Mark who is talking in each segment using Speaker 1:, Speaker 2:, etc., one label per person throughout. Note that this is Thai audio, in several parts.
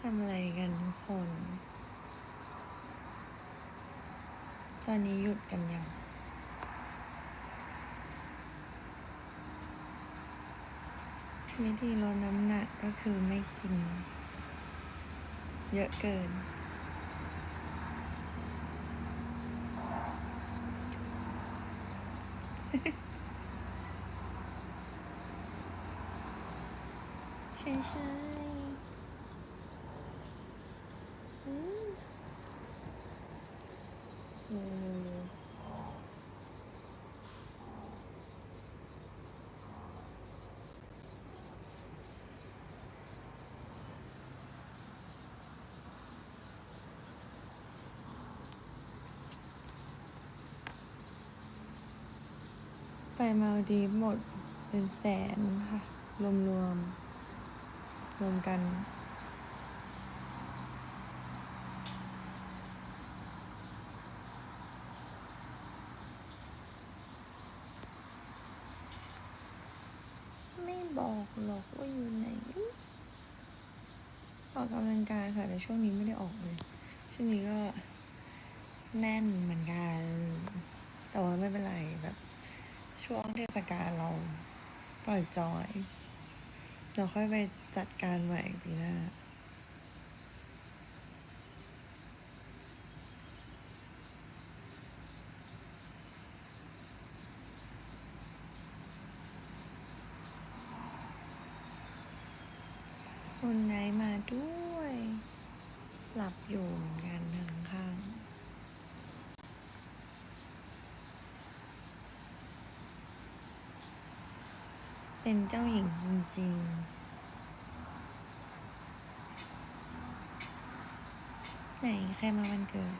Speaker 1: ทำอะไรกันทุกคน ตอนนี้หยุดกันยัง วิธีลดน้ำหนักก็คือไม่กิน เยอะเกิน ใช่ใช่อืมเร็วเร็วเร็ว ไปมาดีหมดเป็นแสนค่ะ รวมรวมๆรวมกัน ไม่บอกหรอกว่าอยู่ไหนออกกำลังกายค่ะ แต่ช่วงนี้ไม่ได้ออกเลย ช่วงนี้ก็แน่นเหมือนกัน แต่ว่าไม่เป็นไรแบบ ช่วงเทศกาลเราปล่อยจอย เราค่อยไปจัดการใหม่ปีหน้าคนไหนมาด้วย หลับอยู่เหมือนกันทางข้างๆ เป็นเจ้าหญิงจริง ๆ ไหนใครมาวันเกิด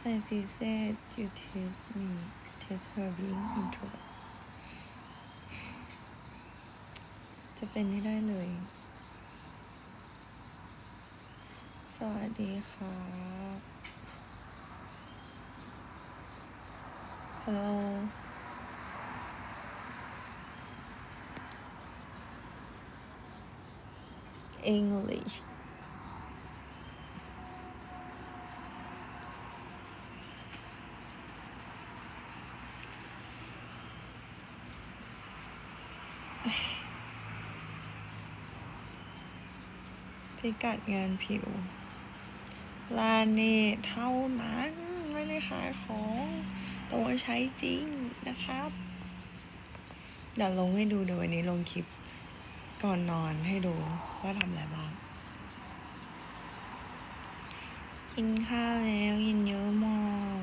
Speaker 1: Since you said you tease me, tease her being introvert จะเป็นให้ได้เลย สวัสดีครับฮัลโหล English พิกัดงานผิวลาเนเท่านั้น ไม่ได้ขายของแต่ว่าใช้จริงนะครับ เดี๋ยวลงให้ดูเดี๋ยววันนี้ลงคลิป ก่อนนอนให้ดูว่าทำอะไรบ้าง กินข้าวแล้วกินเยอะมาก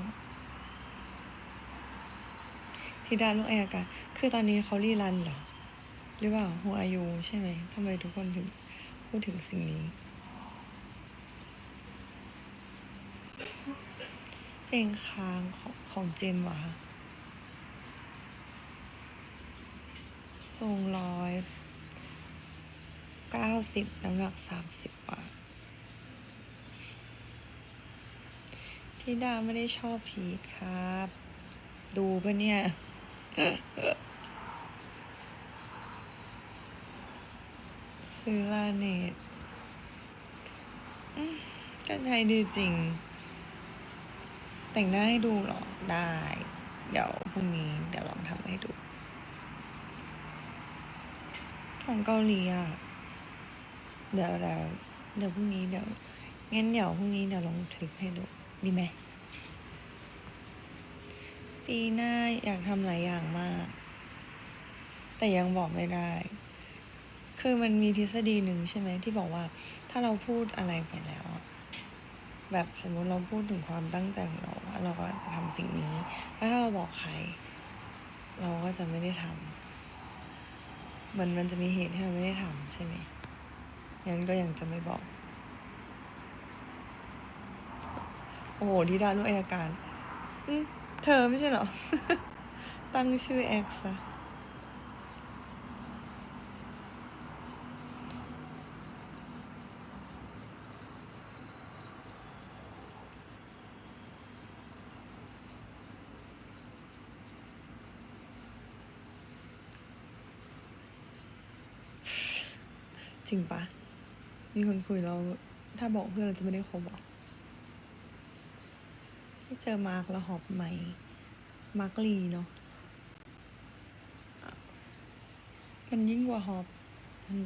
Speaker 1: ธิดาลูกแอร์กันคือตอนนี้เขารีรันเหรอ หรือเปล่าหัวอายุใช่ไหมทำไมทุกคนถึงพูดถึงสิ่งนี้เพลงค้างของของเจมส์เหรอะทรงร้อย เก้าสิบน้ำหนักสามสิบกว่าที่ดาไม่ได้ชอบพีทครับ ดูปะเนี่ย ซื้อลาเนตกันไทยดีจริง แต่งหน้าให้ดูหรอ ได้ เดี๋ยวพรุ่งนี้เดี๋ยวลองทำให้ดู ของเกาหลีอะ เดี๋ยวเดี๋ยวเดี๋ยวพรุ่งนี้เดี๋ยวงั้นเดี๋ยวพรุ่งนี้เดี๋ยวลองคลิปให้ดูดีไหมปีหน้าอยากทำหลายอย่างมาก แต่ยังบอกไม่ได้ คือมันมีทฤษฎีหนึ่งใช่ไหมที่บอกว่า ถ้าเราพูดอะไรไปแล้วอะแบบสมมติเราพูดถึงความตั้งใจของเราว่าเราก็จะทำสิ่งนี้ แล้วถ้าเราบอกใคร เราก็จะไม่ได้ทำเหมือนมันจะมีเหตุที่เราไม่ได้ทำใช่ไหม งั้นก็ยังจะไม่บอก โอ้โหที่ดาลูกอายการอืมเธอไม่ใช่เหรอ ตั้งชื่อแอ็กซ์อะจริงปะ มีคนคุยแล้วถ้าบอกเพื่อนเราจะไม่ได้คบหรอให้เจอมาร์กแล้วหอบไหมมาร์กลีเนาะ มันยิ่งกว่าหอบมัน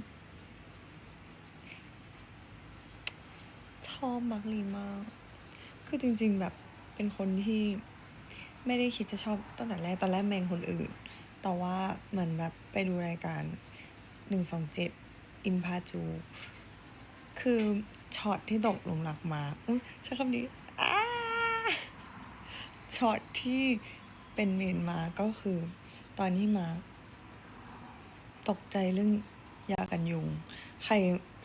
Speaker 1: ชอบมาร์กลีมาก คือจริง ๆ แบบเป็นคนที่ไม่ได้คิดจะชอบตั้งแต่แรก ตอนแรกแมงคนอื่น แต่ว่าเหมือนแบบไปดูรายการหนึ่งสองเจ็ดอิมพาจู คือช็อตที่ตกหลุมรักมาอุ๊ยใช้คำนี้ช็อตที่เป็นเมนมาก็คือ ตอนที่มา ตกใจเรื่องยากันยุง ใคร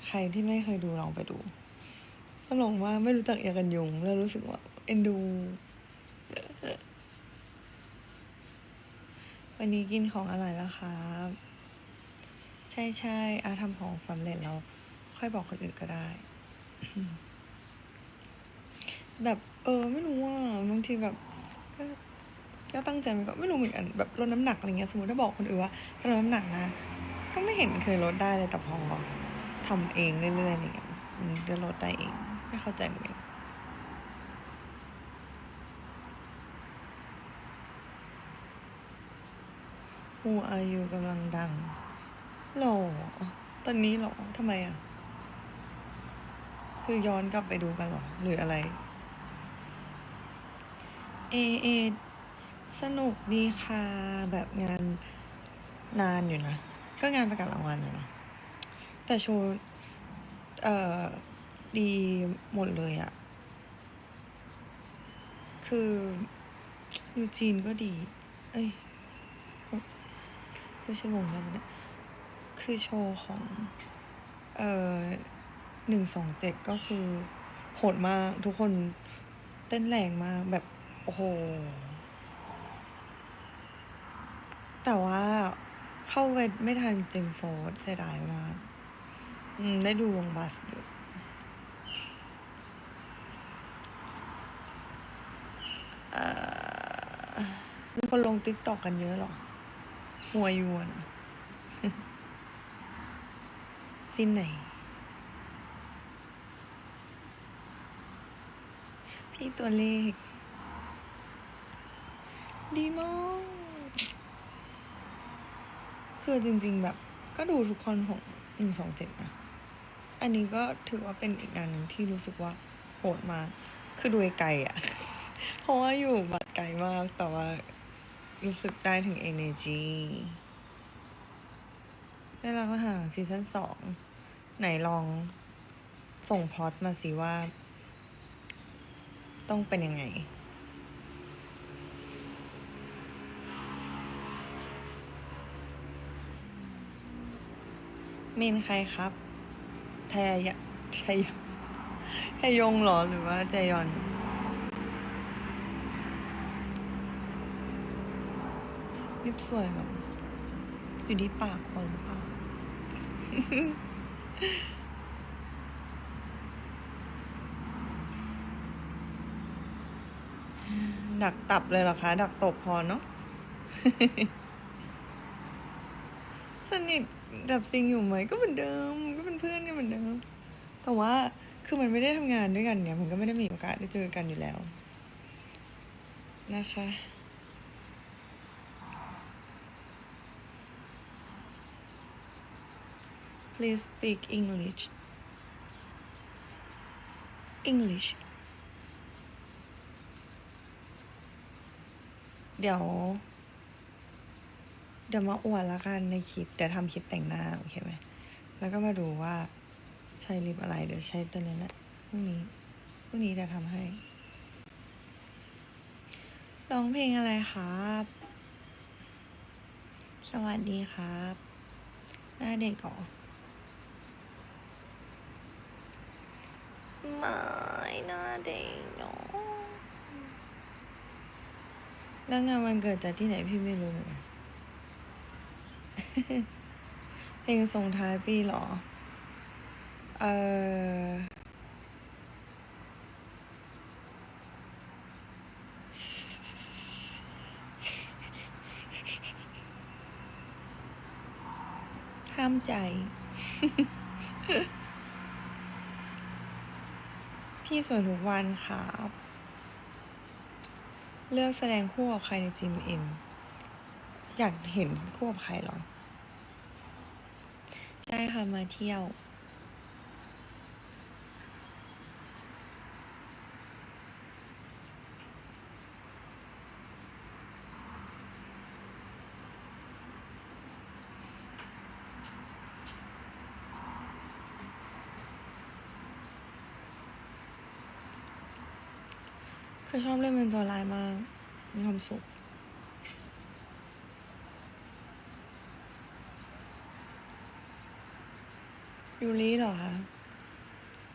Speaker 1: ใครที่ไม่เคยดูลองไปดูตลกว่าไม่รู้จักยากันยุง แล้วรู้สึกว่า เอ็นดู วันนี้กินของอร่อยแล้วครับ ใช่ใช่อาทำของสำเร็จแล้ว ค่อยบอกคนอื่นก็ได้ แบบ เออ ไม่รู้ว่าบางทีแบบก็ตั้งใจไปก็ไม่รู้เหมือนกันแบบลดน้ำหนักอะไรเงี้ยสมมติถ้าบอกคนอื่นว่าจะลดน้ำหนักนะ ก็ไม่เห็นเคยลดได้เลยแต่พอทำเองเรื่อยๆอะไรเงี้ยมันจะลดได้เอง ไม่เข้าใจเหมือนกัน Who are you กำลังดังหรอตอนนี้หรอทำไมอะ คือย้อนกลับไปดูกันหรอ หรืออะไร เอเอสนุกดีค่ะ แบบงานนานอยู่นะ ก็งานประกาศรางวัลอยู่นะ แต่โชว์เอ่อดีหมดเลยอะคือยูจีนก็ดี เอ้ยไม่ใช่วงแล้วนะคือโชว์ของ เอ่อ หนึ่งสองเจ็ดก็คือ โหดมากทุกคนเต้นแรงมากแบบ โอ้โห แต่ว่าเข้าไปไม่ทันเจมโฟร์ดเสียดายมากมได้ดูวงบัสอยู่มีคนลงติ๊กตอกกันเยอะหรอ หัวยวนะสิ้นไหน พี่ตัวเลข ดีมากคือจริง ๆ แบบ ก็ดูทุกคนของหนึ่งสองเจ็ดนะ อันนี้ก็ถือว่าเป็นอีกงานหนึ่งที่รู้สึกว่าโหดมาก คือดูไกลๆอะเพราะว่าอยู่บัดไกลมาก แต่ว่ารู้สึกได้ถึง energy ได้รับอาหารซีซั่นสองไหนลองส่งพล็อตมาสิว่า ต้องเป็นยังไง เมนใครครับ แทยะชยแทยงเหรอหรือว่าแจยอนลิปสวยแบบอยู่ที่ปากคนหรือเปล่า ดักตับเลยเหรอคะ ดักตบพอเนาะสนิทดับซิงอยู่ไหมก็เหมือนเดิม ก็เป็นเพื่อนกันเหมือนเดิม แต่ว่าคือมันไม่ได้ทำงานด้วยกันเนี่ย มันก็ไม่ได้มีโอกาสได้เจอกันอยู่แล้ว นะคะ Please speak English English เดี๋ยว เดี๋ยวมาอวดละกันในคลิป เดี๋ยวทำคลิปแต่งหน้า โอเคไหม แล้วก็มาดูว่าใช้ลิปอะไร เดี๋ยวใช้ตัวนี้แหละพรุ่งนี้พรุ่งนี้เดี๋ยวทำให้ ร้องเพลงอะไรครับ สวัสดีครับ หน้าเด็กก่อไม่หน้าเด็กเนาะ แล้วงานวันเกิดจากที่ไหนพี่ไม่รู้เหมือนกันเพลงส่งท้ายปีหรอ เออห้ามใจ พี่สวยทุกวันครับ เลือกแสดงคู่กับใครในจิมเอ็มอยากเห็นคู่กับใครหรอ ใช่ค่ะ มาเที่ยว คือชอบเล่นเป็นตัวร้ายมาก มีความสุขยูริเหรอคะ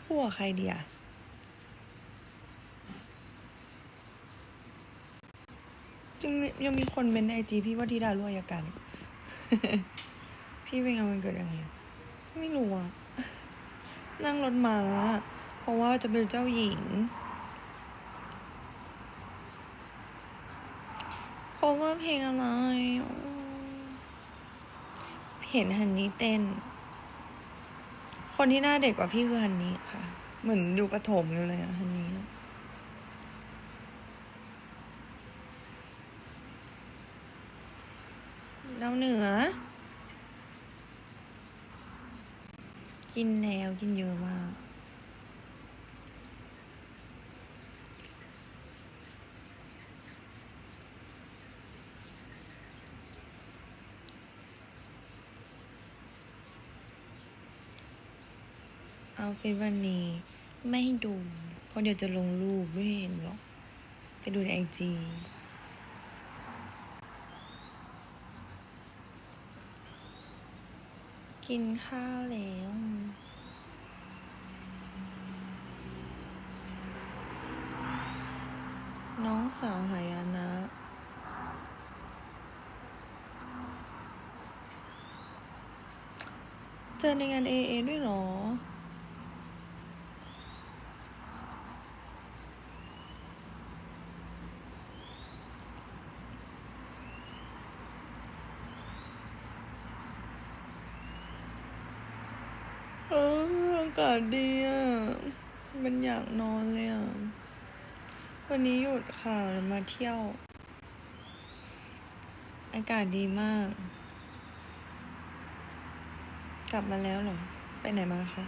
Speaker 1: คู่กับใครดีอะยังยังมีคนเป็นไอจีพี่ว่าที่ดารุ่ยกัน พี่เป็นงานวันเกิดยังไง ไม่รู้อะนั่งรถม้า เพราะว่าจะเป็นเจ้าหญิง เพราะว่าเพลงอะไร เห็นฮันนี่เต้น คนที่หน้าเด็กกว่าพี่คือฮันนี่ค่ะ เหมือนอยู่ประถมอยู่เลยอะฮันนี่อะแล้วเหนือ กินแล้วกินเยอะมาก เอาฟิตวันนี้ไม่ให้ดูเพราะเดี๋ยวจะลงรูปไม่เห็นหรอกไปดูในไอจีกินข้าวแล้วน้องสาวหายนะ เจอในงานเอเอด้วยเหรอออา กดีอะ มันอยากนอนเลยอะ วันนี้หยุดค่ะเลยมาเที่ยว อากาศดีมาก กลับมาแล้วเหรอ ไปไหนมาคะ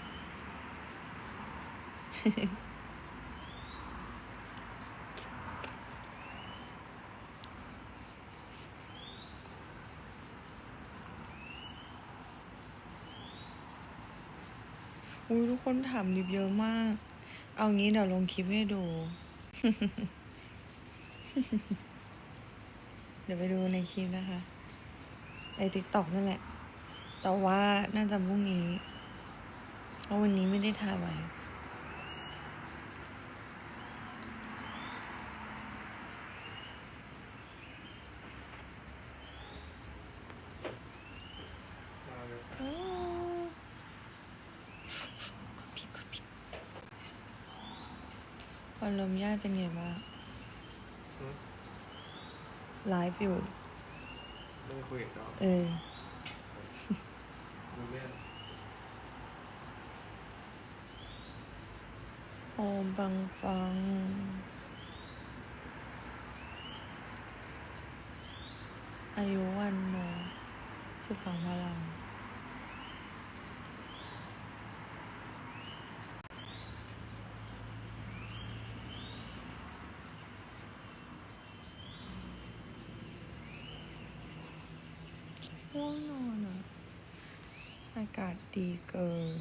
Speaker 1: อุ้ยทุกคนถามลิบเยอะมาก เอางี้เดี๋ยวลงคลิปให้ดู เดี๋ยวไปดูในคลิปนะคะ ในติ๊กต็อกนั่นแหละ แต่ว่าน่าจะพรุ่งนี้ เพราะวันนี้ไม่ได้ถ่ายไว้ อ๋อผิดก็ผิด วันลมญาติเป็นไงบ้าง
Speaker 2: อืม
Speaker 1: ไลฟ์อยู่
Speaker 2: ไม่ได้คุยกับเขา
Speaker 1: เออ
Speaker 2: รู้เรื่อง
Speaker 1: โอมปังปัง อายุวันโนสุขังพลัง ง่วงนอนอะ อากาศดีเกิน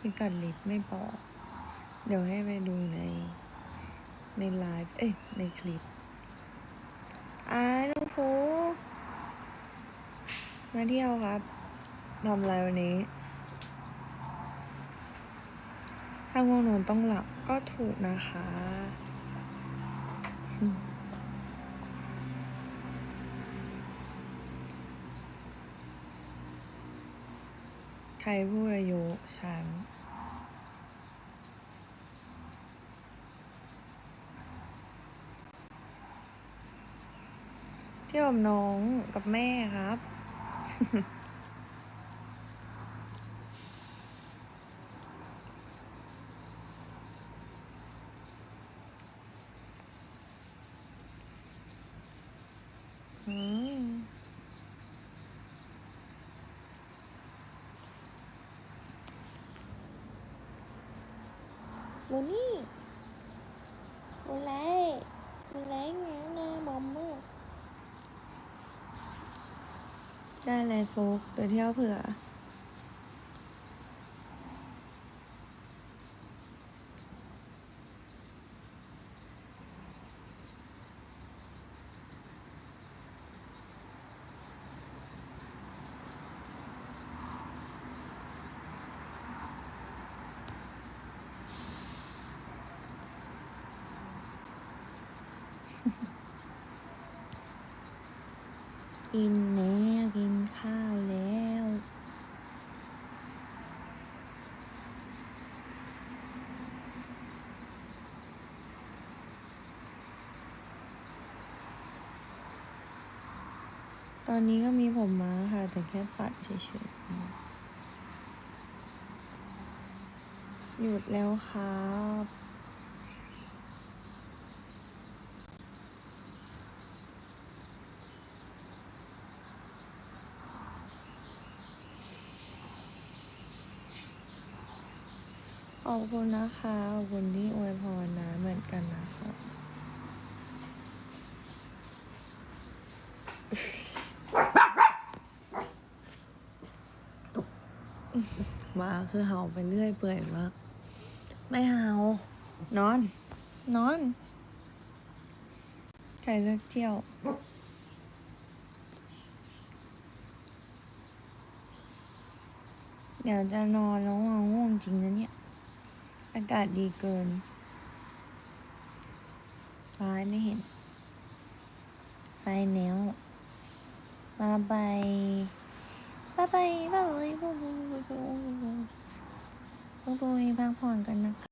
Speaker 1: พิกัดลิฟต์ไม่บอก เดี๋ยวให้ไปดูใน ในไลฟ์ เอ้ยในคลิปอ่าน้องฟุก มาเที่ยวครับทำอะไรวันนี้ ถ้าง่วงนอนต้องหลับก็ถูกนะคะอืมไทยพูดอายุฉันเที่ยวกับน้องกับแม่ครับ โม
Speaker 3: นี่โมเล่โมเล่ไงนะมอมเมา
Speaker 1: ได้เลยโฟกเดี๋ยวเที่ยวเผื่อกินแล้วกินข้าวแล้ว ตอนนี้ก็มีผมม้าค่ะ แต่แค่ปัดเฉยๆ หยุดแล้วครับ ขอบคุณนะคะ ขอบคุณที่อวยพรนะเหมือนกันนะคะ ห มาคือเห่าไปเรื่อยเปื่อยมาก ไม่เห่านอน นอน ใครเลือกเที่ยว เดี๋ยวจะนอนแล้วง่วงจริงนะเนี่ย อากาศดีเกิน ฟ้าไม่เห็น ไปแล้วบายบายบายบายบาย บายบายบายบายบายบายพักผ่อนกันนะคะ